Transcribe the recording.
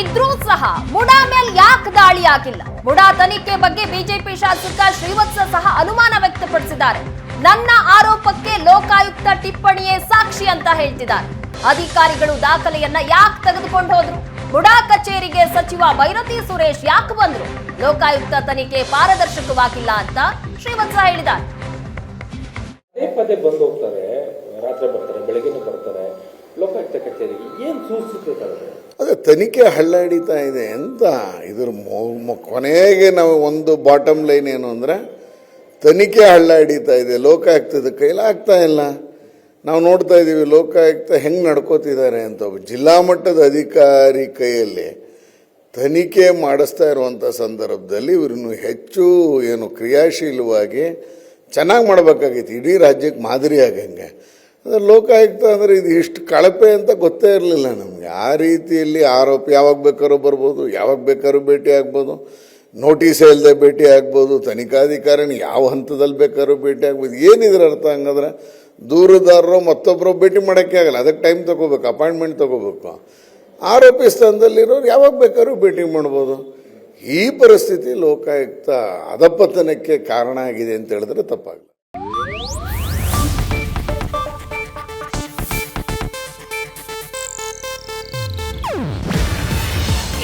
ಇದ್ರೂ ಸಹ ಮುಡಾ ಮೇಲ್ ಯಾಕೆ ದಾಳಿ ಆಗಿಲ್ಲ? ಮುಡಾ ತನಿಖೆ ಬಗ್ಗೆ ಬಿಜೆಪಿ ಶಾಸಕ ಶ್ರೀವತ್ಸ ಸಹ ಅನುಮಾನ ವ್ಯಕ್ತಪಡಿಸಿದ್ದಾರೆ. ನನ್ನ ಆರೋಪಕ್ಕೆ ಲೋಕಾಯುಕ್ತ ಟಿಪ್ಪಣಿಯೇ ಸಾಕ್ಷಿ ಅಂತ ಹೇಳ್ತಿದ್ದಾರೆ. ಅಧಿಕಾರಿಗಳು ದಾಖಲೆಯನ್ನ ಯಾಕೆ ತೆಗೆದುಕೊಂಡು ಹೋದ್ರು? ಮುಡಾ ಕಚೇರಿಗೆ ಸಚಿವ ಭೈರತಿ ಸುರೇಶ್ ಯಾಕೆ ಬಂದ್ರು? ಲೋಕಾಯುಕ್ತ ತನಿಖೆ ಪಾರದರ್ಶಕವಾಗಿಲ್ಲ ಅಂತ ಶ್ರೀವತ್ಸ ಹೇಳಿದ್ದಾರೆ. ಪದೇ ಪದೇ ಬಂದು ಹೋಗ್ತಾರೆ ರಾತ್ರಿ ಬರ್ತಾರೆ, ಬೆಳಗ್ಗೆನೂ ಬರ್ತಾರೆ. ಅದೇ ತನಿಖೆ ಹಳ್ಳಾಡಿತಾ ಇದೆ ಅಂತ ಇದ್ರ ಕೊನೆಗೆ ನಾವು ಒಂದು ಬಾಟಮ್ ಲೈನ್ ಏನು ಅಂದ್ರೆ ತನಿಖೆ ಹಳ್ಳಾಡಿತಾ ಇದೆ. ಲೋಕಾಯುಕ್ತದ ಕೈಲಾಗ್ತಾ ಇಲ್ಲ. ನಾವು ನೋಡ್ತಾ ಇದ್ದೀವಿ ಲೋಕಾಯುಕ್ತ ಹೆಂಗೆ ನಡ್ಕೋತಿದ್ದಾರೆ ಅಂತ ಜಿಲ್ಲಾ ಮಟ್ಟದ ಅಧಿಕಾರಿ ಕೈಯಲ್ಲಿ ತನಿಖೆ ಮಾಡಿಸ್ತಾ ಇರುವಂಥ ಸಂದರ್ಭದಲ್ಲಿ ಇವ್ರನ್ನು ಹೆಚ್ಚು ಏನು ಕ್ರಿಯಾಶೀಲವಾಗಿ ಚೆನ್ನಾಗಿ ಮಾಡಬೇಕಾಗಿತ್ತು ಇಡೀ ರಾಜ್ಯಕ್ಕೆ ಮಾದರಿ ಆಗಂಗೆ ಲೋಕಾಯುಕ್ತ ಅಂದರೆ ಇದು ಇಷ್ಟು ಕಳಪೆ ಅಂತ ಗೊತ್ತೇ ಇರಲಿಲ್ಲ ನಮಗೆ. ಆ ರೀತಿಯಲ್ಲಿ ಆರೋಪ ಯಾವಾಗ ಬೇಕಾದ್ರೂ ಬರ್ಬೋದು, ಯಾವಾಗ ಬೇಕಾದ್ರೂ ಭೇಟಿ ಆಗ್ಬೋದು, ನೋಟಿಸೇ ಇಲ್ಲದೆ ಭೇಟಿ ಆಗ್ಬೋದು, ತನಿಖಾಧಿಕಾರಿನ ಯಾವ ಹಂತದಲ್ಲಿ ಬೇಕಾದ್ರೂ ಭೇಟಿ ಆಗ್ಬೋದು. ಏನಿದ್ರ ಅರ್ಥ ಹಂಗಂದ್ರೆ ದೂರದಾರರು ಮತ್ತೊಬ್ಬರು ಭೇಟಿ ಮಾಡೋಕ್ಕೆ ಆಗಲ್ಲ. ಅದಕ್ಕೆ ಟೈಮ್ ತೊಗೋಬೇಕು, ಅಪಾಯಿಂಟ್ಮೆಂಟ್ ತೊಗೋಬೇಕು. ಆರೋಪಿ ಸ್ಥಾನದಲ್ಲಿರೋರು ಯಾವಾಗ ಬೇಕಾದ್ರೂ ಭೇಟಿ ಮಾಡ್ಬೋದು. ಈ ಪರಿಸ್ಥಿತಿ ಲೋಕಾಯುಕ್ತ ಅಧಪತನಕ್ಕೆ ಕಾರಣ ಆಗಿದೆ ಅಂತ ಹೇಳಿದ್ರೆ ತಪ್ಪಾಗಲ್ಲ.